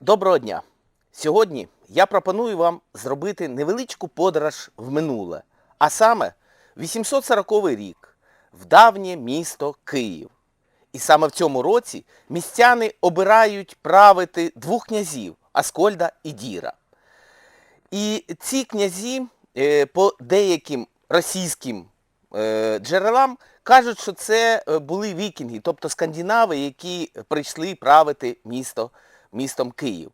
Доброго дня! Сьогодні я пропоную вам зробити невеличку подорож в минуле, а саме 840 рік в давнє місто Київ. І саме в цьому році містяни обирають правити двох князів Аскольда і Діра. І ці князі е, по деяким російським е, джерелам кажуть, що це е, були вікінги, тобто скандинави, які прийшли правити місто, містом Київ.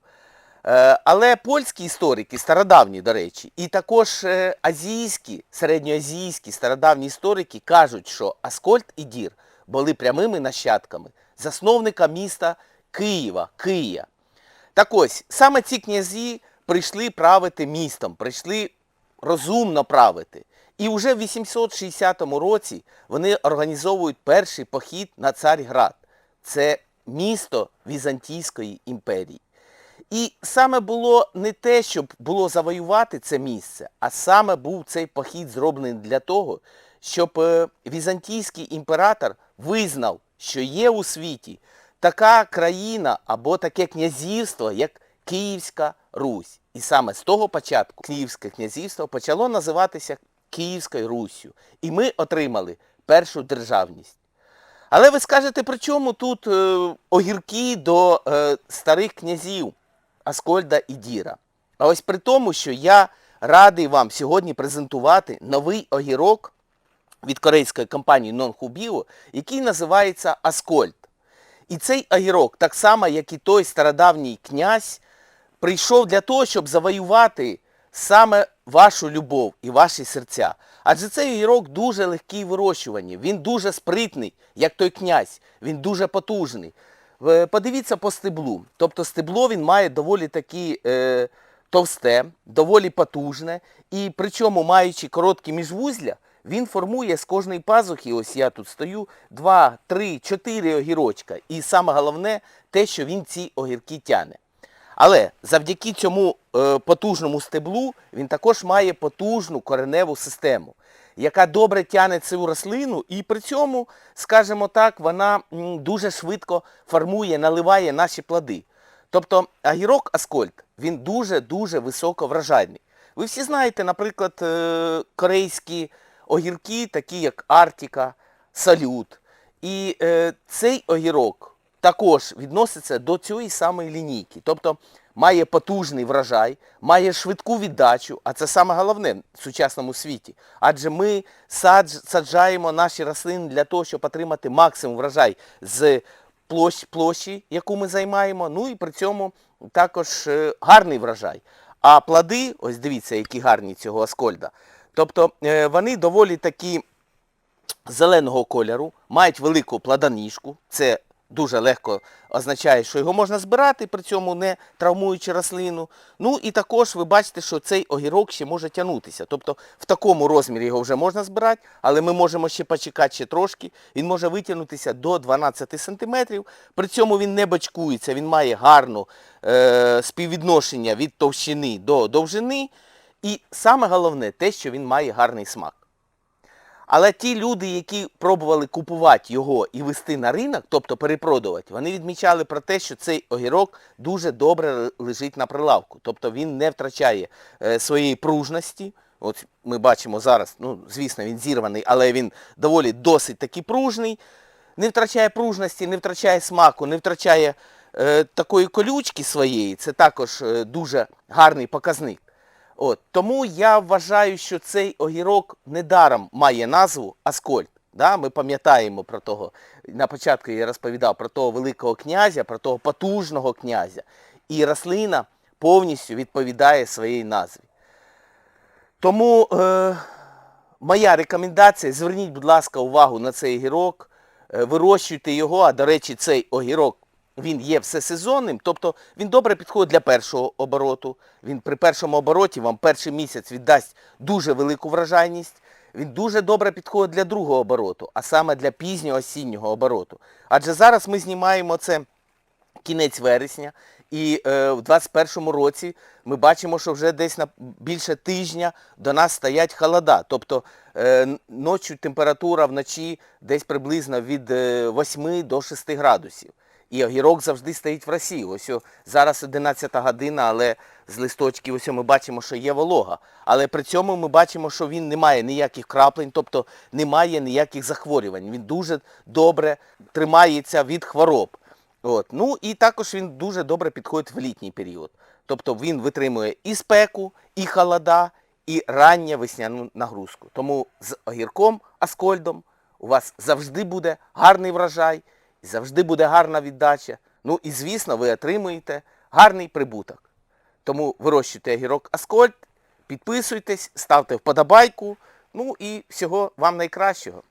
Е, Але польські історики, стародавні, до речі, і також е, азійські, середньоазійські, стародавні історики кажуть, що Аскольд і Дір були прямими нащадками засновника міста Києва, Кия. Так ось, саме ці князі прийшли правити містом, прийшли розумно правити. І вже в 860 році вони організовують перший похід на Царьград. Це місто Візантійської імперії. І саме було не те, щоб було завоювати це місце, а саме був цей похід зроблений для того, щоб е, візантійський імператор визнав, що є у світі така країна або таке князівство, як Київська Русь. І саме з того початку Київське князівство почало називатися Київською Руссю. І ми отримали першу державність. Але ви скажете, при чому тут е, огірки до е, старих князів Аскольда і Діра? А ось при тому, що я радий вам сьогодні презентувати новий огірок від корейської компанії Non який називається Аскольд. І цей огірок, так само, як і той стародавній князь, прийшов для того, щоб завоювати саме вашу любов і ваші серця. Адже цей огірок дуже легкий в вирощуванні, він дуже спритний, як той князь, він дуже потужний. Подивіться по стеблу. Тобто стебло він має доволі такі е, товсте, доволі потужне, і причому маючи короткі міжвузля, він формує з кожної пазухи, ось я тут стою, 2, 3, 4 огірочка. І саме головне те, що він ці огірки тяне. Але завдяки цьому е, потужному стеблу він також має потужну кореневу систему, яка добре тягне цю рослину і при цьому, скажімо так, вона дуже швидко формує, наливає наші плоди. Тобто агірок Аскольд, він дуже-дуже високо вражайний. Ви всі знаєте, наприклад, е, корейські огірки, такі як Артіка, Салют. І е, цей огірок також відноситься до цієї самої лінійки. Тобто має потужний врожай, має швидку віддачу, а це саме головне в сучасному світі. Адже ми саджаємо наші рослини для того, щоб отримати максимум врожай з площ, площі, яку ми займаємо, ну і при цьому також е, гарний врожай. А плоди, ось дивіться, які гарні цього аскольда. Тобто е, вони доволі такі зеленого кольору, мають велику плодоніжку, це дуже легко означає, що його можна збирати, при цьому не травмуючи рослину. Ну і також ви бачите, що цей огірок ще може тягнутися. Тобто в такому розмірі його вже можна збирати, але ми можемо ще почекати ще трошки. Він може витягнутися до 12 см. При цьому він не бочкується, він має гарну е, співвідношення від товщини до довжини. І саме головне те, що він має гарний смак. Але ті люди, які пробували купувати його і вести на ринок, тобто перепродувати, вони відмічали про те, що цей огірок дуже добре лежить на прилавку. Тобто він не втрачає е, своєї пружності. От ми бачимо зараз, ну, звісно, він зірваний, але він доволі досить таки пружний. Не втрачає пружності, не втрачає смаку, не втрачає е, такої колючки своєї. Це також е, дуже гарний показник. От, тому я вважаю, що цей огірок недаром має назву Аскольд. Да? Ми пам'ятаємо про того, на початку я розповідав про того великого князя, про того потужного князя. І рослина повністю відповідає своїй назві. Тому е, моя рекомендація, зверніть, будь ласка, увагу на цей огірок, е, вирощуйте його, а до речі, цей огірок він є всесезонним, тобто він добре підходить для першого обороту. Він при першому обороті вам перший місяць віддасть дуже велику вражайність. Він дуже добре підходить для другого обороту, а саме для пізнього осіннього обороту. Адже зараз ми знімаємо це кінець вересня, і е, в 21-му році ми бачимо, що вже десь на більше тижня до нас стоять холода. Тобто е, ночі температура вночі десь приблизно від е, 8 до 6 градусів. І огірок завжди стоїть в Росії. Ось зараз 11 година, але з листочків ось ми бачимо, що є волога. Але при цьому ми бачимо, що він не має ніяких краплень, тобто немає ніяких захворювань. Він дуже добре тримається від хвороб. От. Ну і також він дуже добре підходить в літній період. Тобто він витримує і спеку, і холода, і ранню весняну нагрузку. Тому з огірком Аскольдом у вас завжди буде гарний врожай, завжди буде гарна віддача. Ну і звісно, ви отримуєте гарний прибуток. Тому вирощуйте огірок Аскольд, підписуйтесь, ставте вподобайку. Ну і всього вам найкращого.